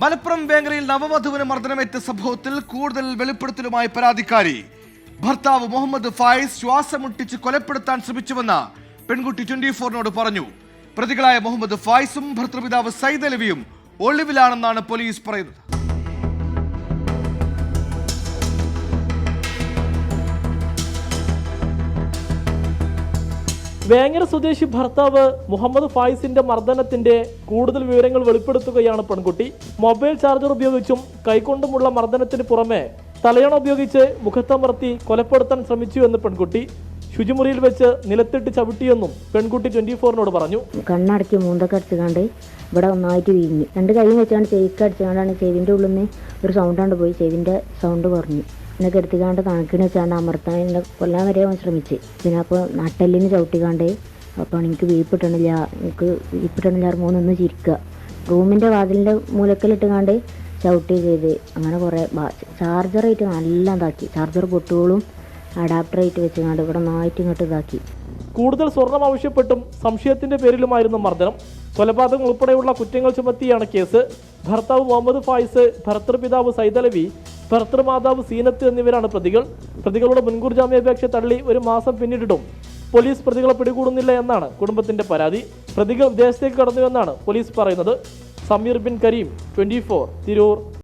മലപ്പുറം വേങ്ങരയിൽ നവവധുവിന് മർദ്ദനമേറ്റ സംഭവത്തിൽ കൂടുതൽ വെളിപ്പെടുത്തലുമായി പരാതിക്കാരി. ഭർത്താവ് മുഹമ്മദ് ഫായിസ് ശ്വാസം മുട്ടിച്ച് കൊലപ്പെടുത്താൻ ശ്രമിച്ചുവെന്ന് പെൺകുട്ടി ട്വന്റി ഫോറിനോട് പറഞ്ഞു. പ്രതികളായ മുഹമ്മദ് ഫായിസും ഭർത്തൃപിതാവ് സൈദ് അലവിയും ഒളിവിലാണെന്നാണ് പോലീസ് പറയുന്നത്. വേങ്ങര സ്വദേശി ഭർത്താവ് മുഹമ്മദ് ഫായിസിന്റെ മർദ്ദനത്തിന്റെ കൂടുതൽ വിവരങ്ങൾ വെളിപ്പെടുത്തുകയാണ് പെൺകുട്ടി. മൊബൈൽ ചാർജർ ഉപയോഗിച്ചും കൈകൊണ്ടുമുള്ള മർദ്ദനത്തിന് പുറമെ തലയണ ഉപയോഗിച്ച് മുഖത്തമർത്തി കൊലപ്പെടുത്താൻ ശ്രമിച്ചു എന്ന് പെൺകുട്ടി. ശുചിമുറിയിൽ വെച്ച് നിലത്തിട്ട് ചവിട്ടിയെന്നും പെൺകുട്ടി ട്വന്റി ഫോറിനോട് പറഞ്ഞു. കണ്ണടച്ച് മൂന്തൊക്കെ അടിച്ചുകൊണ്ട് ഇവിടെ ഒന്നായിട്ട് വീഞ്ഞു രണ്ട് കൈയും വെച്ചാണ്ട് ചെവിക്ക് അടിച്ചുകൊണ്ടാണ് ചെവിന്റെ ഉള്ളിൽ നിന്ന് ഒരു സൗണ്ടാണ്ട് പോയി. ചെവിന്റെ സൗണ്ട് പറഞ്ഞു എന്നൊക്കെ എടുത്തുകൊണ്ട് കണക്കിന് വെച്ചാണ്ട് അമർത്താൻ എന്നെ കൊല്ലാൻ വരെ അവൻ ശ്രമിച്ച് പിന്നെ അപ്പോൾ നട്ടെല്ലിന് ചവിട്ടിക്കാണ്ട് അപ്പോൾ എനിക്ക് വീപ്പിട്ടണില്ല എനിക്ക് വീപ്പിട്ടണില്ല മൂന്നൊന്ന് ചിരിക്കുക. റൂമിന്റെ വാതിലിന്റെ മൂലക്കലിട്ടുകാണ്ട് ചവിട്ടി ചെയ്ത്. അങ്ങനെ കുറേ ചാർജറായിട്ട് നല്ല ഇതാക്കി. ചാർജർ പൊട്ടുകളും അഡാപ്റ്ററായിട്ട് വെച്ചുകൊണ്ട് ഇവിടെ നന്നായിട്ട് ഇങ്ങോട്ട് ഇതാക്കി. കൂടുതൽ സ്വർണം ആവശ്യപ്പെട്ടും സംശയത്തിന്റെ പേരിലുമായിരുന്നു മർദ്ദനം. കൊലപാതകം ഉൾപ്പെടെയുള്ള കുറ്റങ്ങൾ ചുമത്തിയാണ് കേസ്. ഭർത്താവ് മുഹമ്മദ് ഫായിസ് ഭർത്തൃപിതാവ് സൈതലവി ഭർത്തൃമാതാവ് സീനത്ത് എന്നിവരാണ് പ്രതികൾ. പ്രതികളുടെ മുൻകൂർ ജാമ്യാപേക്ഷ തള്ളി ഒരു മാസം പിന്നിട്ടിട്ടും പോലീസ് പ്രതികളെ പിടികൂടുന്നില്ല എന്നാണ് കുടുംബത്തിന്റെ പരാതി. പ്രതികൾ വിദേശത്തേക്ക് കടന്നുവെന്നാണ് പോലീസ് പറയുന്നത്. Sameer Bin Kareem twenty four Tirur.